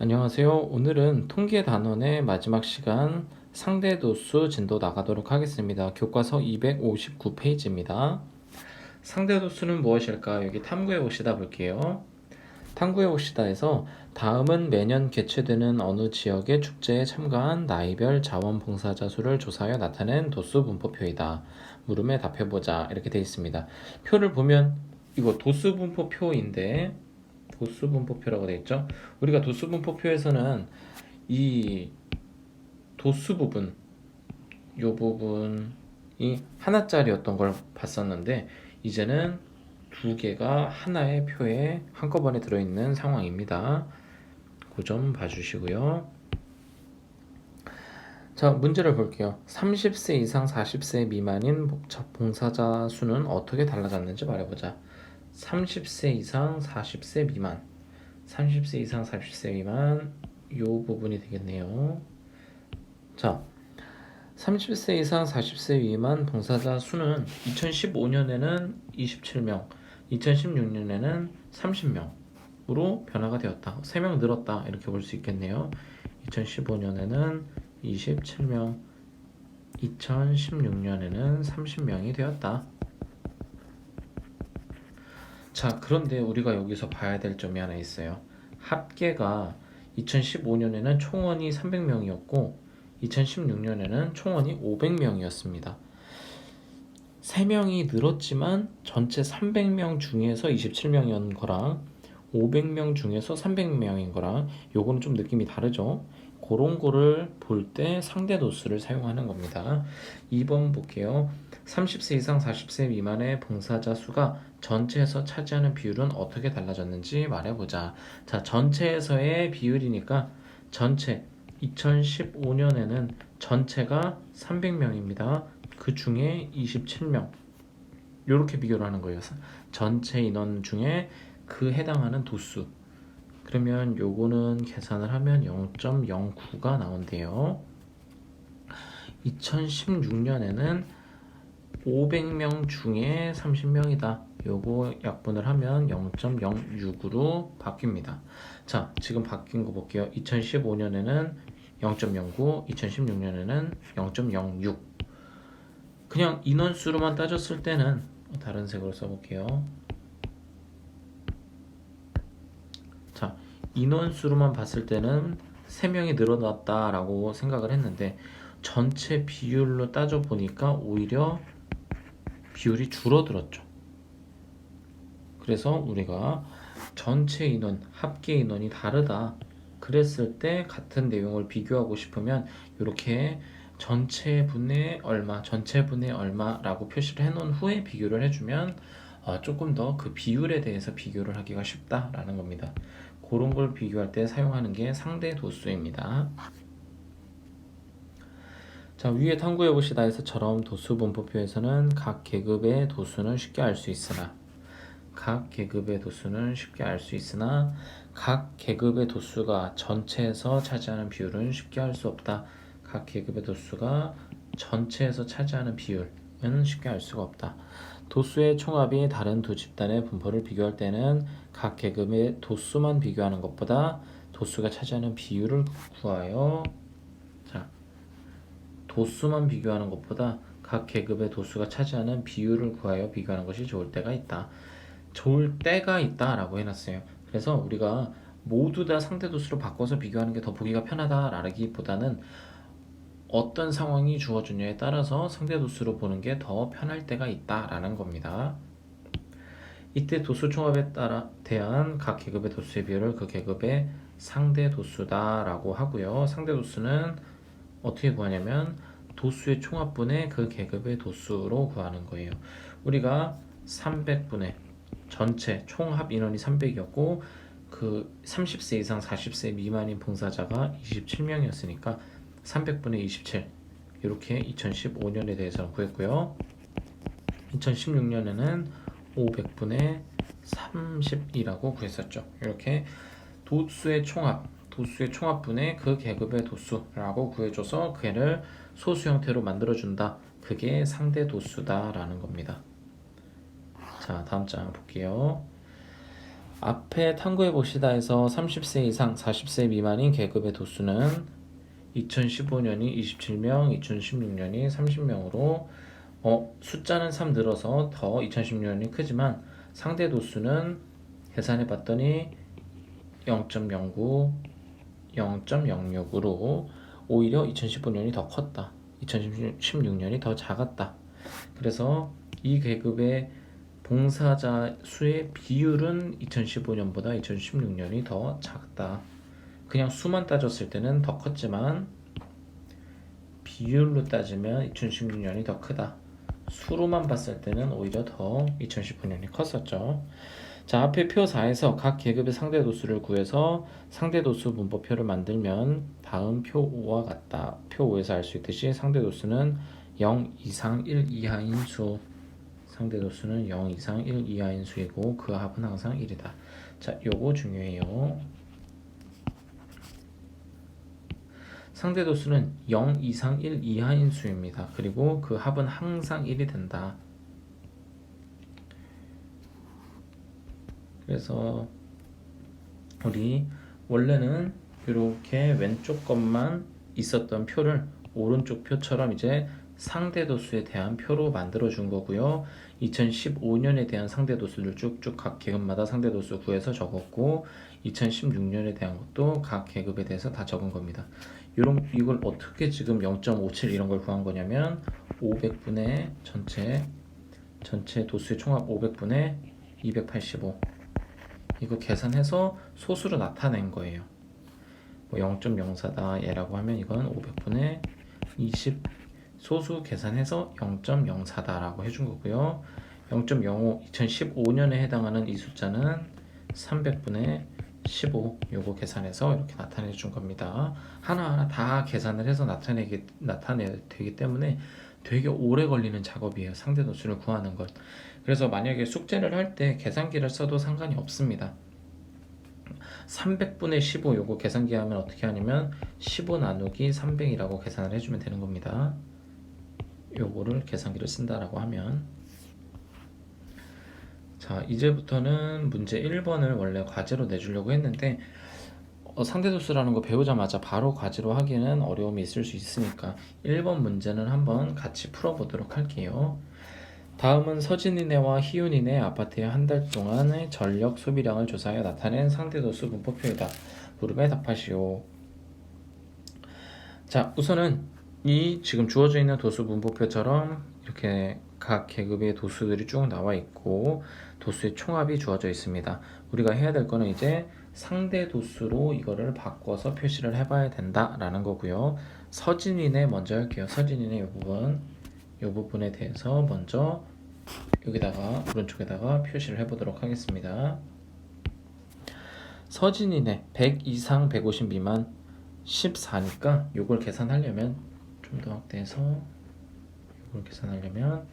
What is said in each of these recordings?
안녕하세요. 오늘은 통계 단원의 마지막 시간 상대 도수 진도 나가도록 하겠습니다. 교과서 259페이지입니다. 상대 도수는 무엇일까? 여기 탐구해 봅시다 볼게요. 탐구해 봅시다에서 다음은 매년 개최되는 어느 지역의 축제에 참가한 나이별 자원봉사자 수를 조사하여 나타낸 도수 분포표이다. 물음에 답해 보자. 이렇게 되어 있습니다. 표를 보면 이거 도수 분포표인데 도수 분포표라고 되어 있죠. 우리가 도수 분포표에서는 이 도수 부분 요 부분이 하나짜리였던 걸 봤었는데 이제는 두 개가 하나의 표에 한꺼번에 들어있는 상황입니다. 그 점 봐주시고요. 자, 문제를 볼게요. 30세 이상 40세 미만인 봉사자 수는 어떻게 달라졌는지 말해보자. 30세 이상 40세 미만 30세 이상 40세 미만 요 부분이 되겠네요. 자, 30세 이상 40세 미만 봉사자 수는 2015년에는 27명, 2016년에는 30명으로 변화가 되었다. 3명 늘었다. 이렇게 볼 수 있겠네요. 2015년에는 27명, 2016년에는 30명이 되었다. 자, 그런데 우리가 여기서 봐야 될 점이 하나 있어요. 합계가 2015년에는 총원이 300명이었고 2016년에는 총원이 500명이었습니다. 3명이 늘었지만 전체 300명 중에서 27명이었는 거랑 500명 중에서 300명인 거랑 요거는 좀 느낌이 다르죠. 그런 거를 볼 때 상대 도수를 사용하는 겁니다. 2번 볼게요. 30세 이상 40세 미만의 봉사자 수가 전체에서 차지하는 비율은 어떻게 달라졌는지 말해보자. 자, 전체에서의 비율이니까 전체 2015년에는 전체가 300명입니다. 그 중에 27명. 이렇게 비교를 하는 거예요. 전체 인원 중에 그 해당하는 도수. 그러면 요거는 계산을 하면 0.09가 나온대요. 2016년에는 500명 중에 30명이다. 요거 약분을 하면 0.06으로 바뀝니다. 자, 지금 바뀐 거 볼게요. 2015년에는 0.09, 2016년에는 0.06. 그냥 인원수로만 따졌을 때는 다른 색으로 써볼게요. 자, 인원수로만 봤을 때는 3명이 늘어났다라고 생각을 했는데 전체 비율로 따져 보니까 오히려 비율이 줄어들었죠. 그래서 우리가 전체 인원, 합계 인원이 다르다. 그랬을 때 같은 내용을 비교하고 싶으면 이렇게 전체 분의 얼마, 전체 분의 얼마라고 표시를 해놓은 후에 비교를 해주면 어, 조금 더 그 비율에 대해서 비교를 하기가 쉽다라는 겁니다. 그런 걸 비교할 때 사용하는 게 상대 도수입니다. 자 위에 탐구해 보시다 에서처럼 도수 분포표에서는 각 계급의 도수는 쉽게 알 수 있으나 각 계급의 도수는 쉽게 알 수 있으나 각 계급의 도수가 전체에서 차지하는 비율은 쉽게 알 수 없다. 각 계급의 도수가 전체에서 차지하는 비율은 쉽게 알 수가 없다. 도수의 총합이 다른 두 집단의 분포를 비교할 때는 각 계급의 도수만 비교하는 것보다 도수가 차지하는 비율을 구하여 자 도수만 비교하는 것보다 각 계급의 도수가 차지하는 비율을 구하여 비교하는 것이 좋을 때가 있다. 좋을 때가 있다 라고 해놨어요. 그래서 우리가 모두 다 상대 도수로 바꿔서 비교하는 게 더 보기가 편하다라기보다는 어떤 상황이 주어지냐에 따라서 상대 도수로 보는 게 더 편할 때가 있다라는 겁니다. 이때 도수 총합에 따라 대한 각 계급의 도수의 비율을 그 계급의 상대 도수다라고 하고요. 상대 도수는 어떻게 구하냐면 도수의 총합분의 그 계급의 도수로 구하는 거예요. 우리가 300분의 전체 총합 인원이 300이었고 그 30세 이상 40세 미만인 봉사자가 27명이었으니까 300분의 27 이렇게 2015년에 대해서는 구했고요. 2016년에는 500분의 30이라고 구했었죠. 이렇게 도수의 총합, 도수의 총합분의 그 계급의 도수라고 구해줘서 걔를 소수 형태로 만들어준다. 그게 상대 도수다라는 겁니다. 자, 다음 장 볼게요. 앞에 탐구해 보시다 에서 30세 이상 40세 미만인 계급의 도수는 2015년이 27명, 2016년이 30명으로 어, 숫자는 3 늘어서 더 2016년이 크지만 상대 도수는 계산해 봤더니 0.09, 0.06으로 오히려 2015년이 더 컸다. 2016년이 더 작았다. 그래서 이 계급의 봉사자 수의 비율은 2015년보다 2016년이 더 작다. 그냥 수만 따졌을 때는 더 컸지만 비율로 따지면 2016년이 더 크다. 수로만 봤을 때는 오히려 더 2019년이 컸었죠. 자, 앞에 표 4에서 각 계급의 상대 도수를 구해서 상대 도수 문법표를 만들면 다음 표 5와 같다. 표 5에서 알 수 있듯이 상대 도수는 0 이상 1 이하인 수. 상대 도수는 0 이상 1 이하인 수이고 그 합은 항상 1이다. 자, 요거 중요해요. 상대 도수는 0 이상 1 이하인 수입니다. 그리고 그 합은 항상 1이 된다. 그래서 우리 원래는 이렇게 왼쪽 것만 있었던 표를 오른쪽 표처럼 이제 상대 도수에 대한 표로 만들어 준 거고요. 2015년에 대한 상대 도수를 쭉쭉 각 계급마다 상대 도수 구해서 적었고 2016년에 대한 것도 각 계급에 대해서 다 적은 겁니다. 이런 이걸 어떻게 지금 0.57 이런 걸 구한 거냐면 500분의 전체 전체 도수의 총합 500분의 285 이거 계산해서 소수로 나타낸 거예요. 뭐 0.04다 얘라고 하면 이건 500분의 20 소수 계산해서 0.04다라고 해준 거고요. 0.05 2015년에 해당하는 이 숫자는 300분의 15 요거 계산해서 이렇게 나타내 준 겁니다. 하나하나 다 계산을 해서 나타내기 나타내야 되기 때문에 되게 오래 걸리는 작업이에요. 상대 도수를 구하는 것. 그래서 만약에 숙제를 할 때 계산기를 써도 상관이 없습니다. 300분의 15 요거 계산기 하면 어떻게 하냐면 15 나누기 300이라고 계산을 해주면 되는 겁니다. 요거를 계산기를 쓴다라고 하면 자 이제부터는 문제 1번을 원래 과제로 내주려고 했는데 어, 상대도수라는 거 배우자마자 바로 과제로 하기는 어려움이 있을 수 있으니까 1번 문제는 한번 같이 풀어보도록 할게요. 다음은 서진이네와 희윤이네 아파트의 한 달 동안의 전력 소비량을 조사하여 나타낸 상대도수 문법표이다. 물음에 답하시오. 자, 우선은 이 지금 주어져 있는 도수 문법표처럼 이렇게 각 계급의 도수들이 쭉 나와 있고 도수의 총합이 주어져 있습니다. 우리가 해야 될 거는 이제 상대 도수로 이거를 바꿔서 표시를 해봐야 된다라는 거고요. 서진이네 먼저 할게요. 서진이네 이 부분 이 부분에 대해서 먼저 여기다가 오른쪽에다가 표시를 해보도록 하겠습니다. 서진이네 100 이상 150 미만 14니까 이걸 계산하려면 좀 더 확대해서 이걸 계산하려면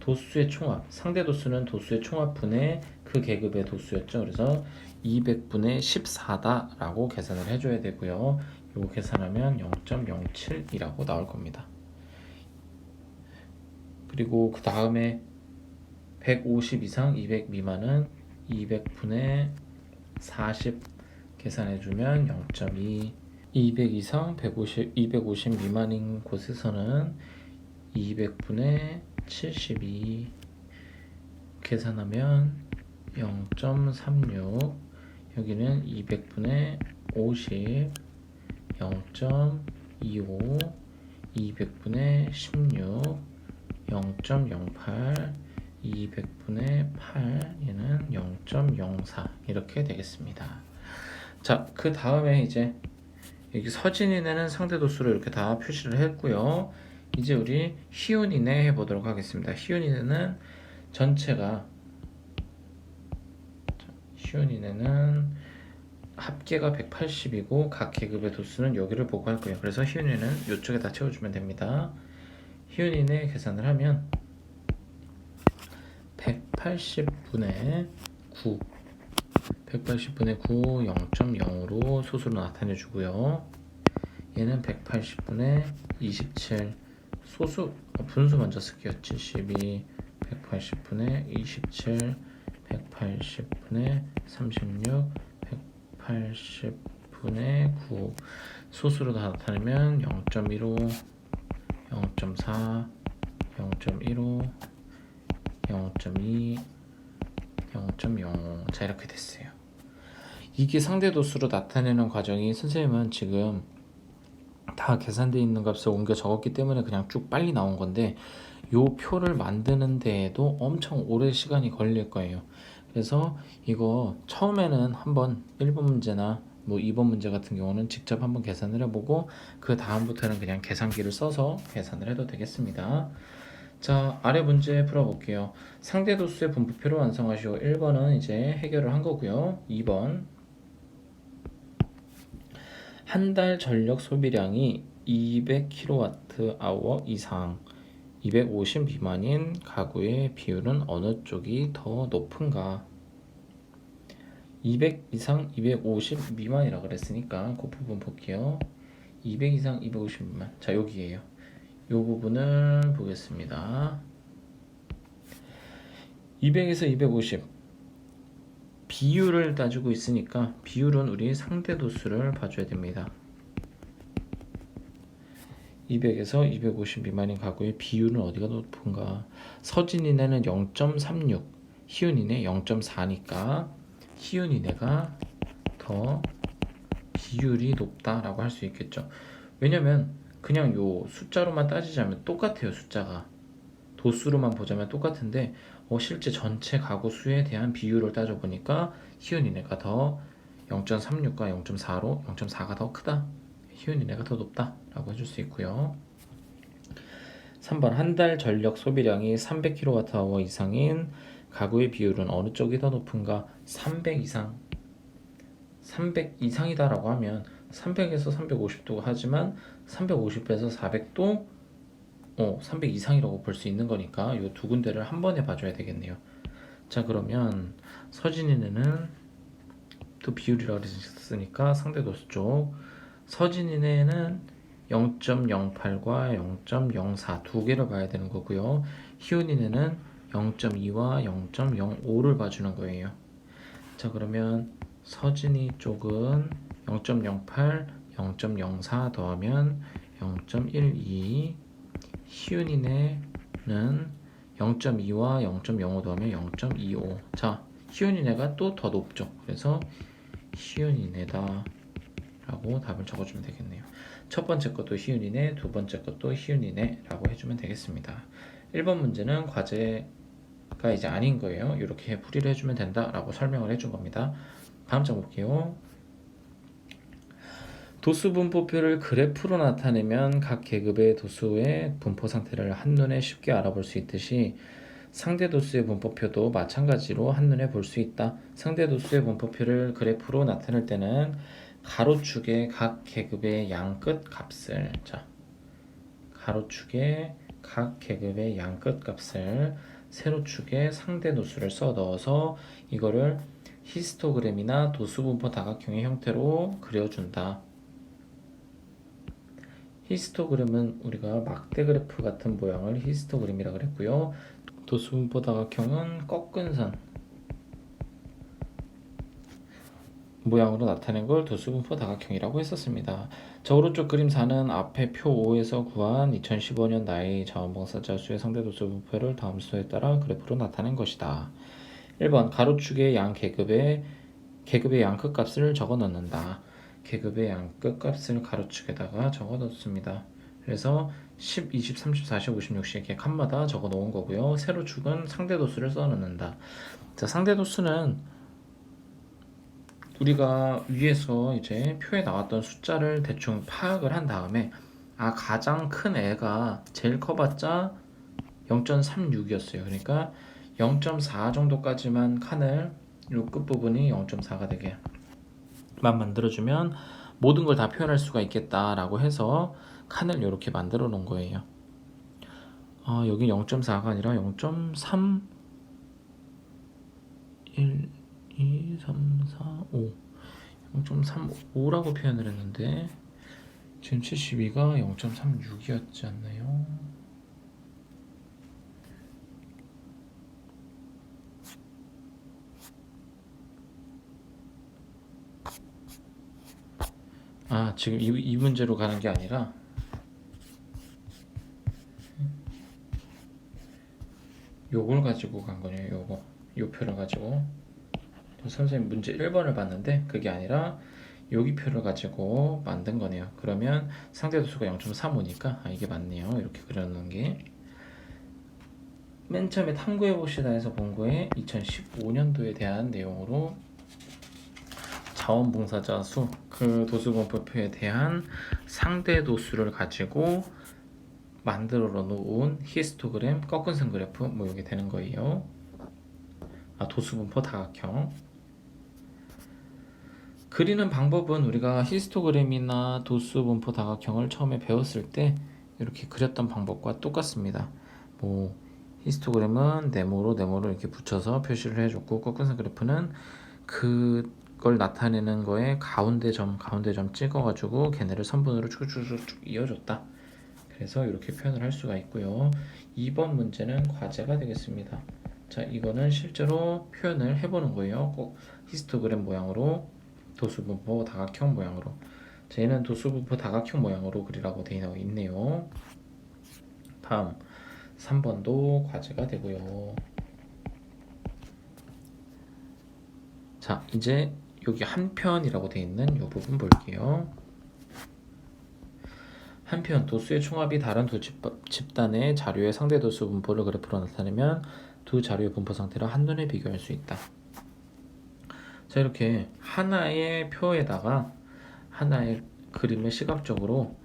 도수의 총합 상대 도수는 도수의 총합분의 그 계급의 도수였죠. 그래서 200분의 14다라고 계산을 해줘야 되고요. 이거 계산하면 0.07이라고 나올 겁니다. 그리고 그 다음에 150 이상 200 미만은 200분의 40 계산해주면 0.2 200 이상 150, 250 미만인 곳에서는 200분의 72 계산하면 0.36 여기는 200분의 50 0.25 200분의 16 0.08 200분의 8 얘는 0.04 이렇게 되겠습니다. 자, 그 다음에 이제 여기 서진이네는 상대 도수를 이렇게 다 표시를 했고요. 이제 우리 희운이네 해보도록 하겠습니다. 희운이네는 전체가 희운이네는 합계가 180이고 각 계급의 도수는 여기를 보고 할 거예요. 그래서 희운이는 이쪽에 다 채워주면 됩니다. 희운이네 계산을 하면 180분의 9 180분의 9 0.0으로 소수로 나타내 주고요. 얘는 180분의 27 소수 어, 분수 먼저 쓸게요. 72 180분의 27 180분의 36 180분의 9 소수로 다 나타내면 0.15 0.4 0.15 0.2 0.0자 이렇게 됐어요. 이게 상대도수로 나타내는 과정이 선생님은 지금 다 계산되어 있는 값을 옮겨 적었기 때문에 그냥 쭉 빨리 나온 건데 요 표를 만드는 데에도 엄청 오래 시간이 걸릴 거예요. 그래서 이거 처음에는 한번 1번 문제나 뭐 2번 문제 같은 경우는 직접 한번 계산을 해보고 그 다음부터는 그냥 계산기를 써서 계산을 해도 되겠습니다. 자 아래 문제 풀어볼게요. 상대 도수의 분포표를 완성하시오. 1번은 이제 해결을 한 거고요. 2번 한 달 전력 소비량이 200kWh 이상 250 미만인 가구의 비율은 어느 쪽이 더 높은가? 200 이상 250 미만이라 그랬으니까 그 부분 볼게요. 200 이상 250 미만. 자, 여기에요. 이 부분을 보겠습니다. 200에서 250 비율을 따지고 있으니까 비율은 우리 상대 도수를 봐줘야 됩니다. 200에서 250 미만인 가구의 비율은 어디가 높은가? 서진이네는 0.36, 희은이네 0.4니까 희은이네가 더 비율이 높다라고 할 수 있겠죠. 왜냐면 그냥 요 숫자로만 따지자면 똑같아요 숫자가 도수로만 보자면 똑같은데 어, 실제 전체 가구 수에 대한 비율을 따져보니까 희은이네가 더 0.36과 0.4로 0.4가 더 크다 희은이네가 더 높다 라고 해줄 수 있고요. 3번 한 달 전력 소비량이 300kWh 이상인 가구의 비율은 어느 쪽이 더 높은가? 300 이상. 300 이상이다라고 하면 300에서 350도 하지만 350에서 400도 어, 300 이상이라고 볼 수 있는 거니까 이 두 군데를 한 번에 봐줘야 되겠네요. 자 그러면 서진이네는 또 비율이라고 그랬으니까 상대 도수 쪽 서진이네는 0.08과 0.04 두 개를 봐야 되는 거고요. 희은이네는 0.2와 0.05를 봐주는 거예요. 자 그러면 서진이 쪽은 0.08, 0.04 더하면 0.12 희은이네는 0.2와 0.05 더하면 0.25. 자, 희은이네가 또 더 높죠. 그래서 희은이네다 라고 답을 적어주면 되겠네요. 첫 번째 것도 희은이네, 두 번째 것도 희은이네 라고 해주면 되겠습니다. 1번 문제는 과제가 이제 아닌 거예요. 이렇게 풀이를 해주면 된다 라고 설명을 해준 겁니다. 다음 장 볼게요. 도수 분포표를 그래프로 나타내면 각 계급의 도수의 분포 상태를 한눈에 쉽게 알아볼 수 있듯이 상대 도수의 분포표도 마찬가지로 한눈에 볼 수 있다. 상대 도수의 분포표를 그래프로 나타낼 때는 가로축의 각 계급의 양끝 값을 자 가로축의 각 계급의 양끝 값을 세로축의 상대 도수를 써 넣어서 이거를 히스토그램이나 도수분포 다각형의 형태로 그려준다. 히스토그램은 우리가 막대 그래프 같은 모양을 히스토그램이라 그랬고요. 도수분포 다각형은 꺾은 선 모양으로 나타낸 걸 도수분포 다각형이라고 했었습니다. 저 오른쪽 그림 4는 앞에 표 5에서 구한 2015년 나이 자원봉사자 수의 상대 도수분포를 다음 수에 따라 그래프로 나타낸 것이다. 1번 가로축의 양 계급의 계급의 양끝 값을 적어 넣는다. 계급의 양끝 값을 가로축에다가 적어 넣습니다. 그래서 10, 20, 30, 40, 50, 60 이렇게 칸마다 적어 놓은 거고요. 세로축은 상대 도수를 써 넣는다. 자, 상대 도수는 우리가 위에서 이제 표에 나왔던 숫자를 대충 파악을 한 다음에 아 가장 큰 애가 제일 커봤자 0.36이었어요. 그러니까 0.4 정도까지만 칸을 이 끝부분이 0.4가 되게 만 만들어주면 모든 걸 다 표현할 수가 있겠다라고 해서 칸을 이렇게 만들어 놓은 거예요. 아, 여기 0.4가 아니라 0.3 1 2, 3, 4, 5 0.35라고 표현을 했는데 지금 72가 0.36이었지 않나요? 아 지금 이, 이 문제로 가는 게 아니라 요걸 가지고 간 거네요. 요거 요 표를 가지고 선생님 문제 1번을 봤는데 그게 아니라 여기 표를 가지고 만든 거네요. 그러면 상대 도수가 0.35니까 아 이게 맞네요. 이렇게 그려놓은 게. 맨 처음에 탐구해 보시다에서 본 거에 2015년도에 대한 내용으로 자원봉사자 수, 그 도수분포표에 대한 상대 도수를 가지고 만들어 놓은 히스토그램, 꺾은 선 그래프 뭐 이게 되는 거예요. 아, 도수분포 다각형. 그리는 방법은 우리가 히스토그램이나 도수분포 다각형을 처음에 배웠을 때 이렇게 그렸던 방법과 똑같습니다. 뭐 히스토그램은 네모로 네모로 이렇게 붙여서 표시를 해줬고 꺾은 선 그래프는 그 걸 나타내는 거에 가운데 점 가운데 점 찍어가지고 걔네를 선분으로 쭉쭉쭉 이어줬다. 그래서 이렇게 표현을 할 수가 있고요. 2번 문제는 과제가 되겠습니다. 자, 이거는 실제로 표현을 해보는 거예요. 꼭 히스토그램 모양으로 도수분포 다각형 모양으로. 자, 얘는 도수분포 다각형 모양으로 그리라고 되어 있네요. 다음 3번도 과제가 되고요. 자, 이제 여기 한편이라고 되어 있는 이 부분 볼게요. 한편 도수의 총합이 다른 두 집, 집단의 자료의 상대 도수 분포를 그래프로 나타내면 두 자료의 분포 상태를 한눈에 비교할 수 있다. 자 이렇게 하나의 표에다가 하나의 그림을 시각적으로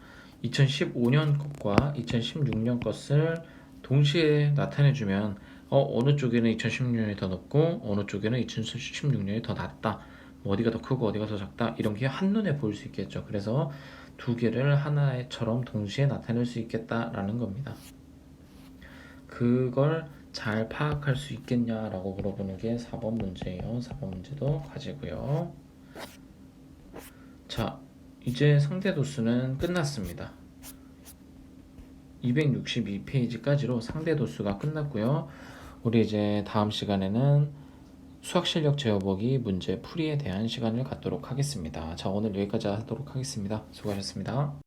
2015년 것과 2016년 것을 동시에 나타내주면 어, 어느 쪽에는 2016년이 더 높고 어느 쪽에는 2016년이 더 낮다. 뭐 어디가 더 크고 어디가 더 작다. 이런 게 한눈에 보일 수 있겠죠. 그래서 두 개를 하나처럼 동시에 나타낼 수 있겠다라는 겁니다. 그걸 잘 파악할 수 있겠냐라고 물어보는 게 4번 문제예요. 4번 문제도 과제고요. 자, 이제 상대 도수는 끝났습니다. 262페이지까지로 상대 도수가 끝났고요. 우리 이제 다음 시간에는 수학 실력 제어보기 문제 풀이에 대한 시간을 갖도록 하겠습니다. 자, 오늘 여기까지 하도록 하겠습니다. 수고하셨습니다.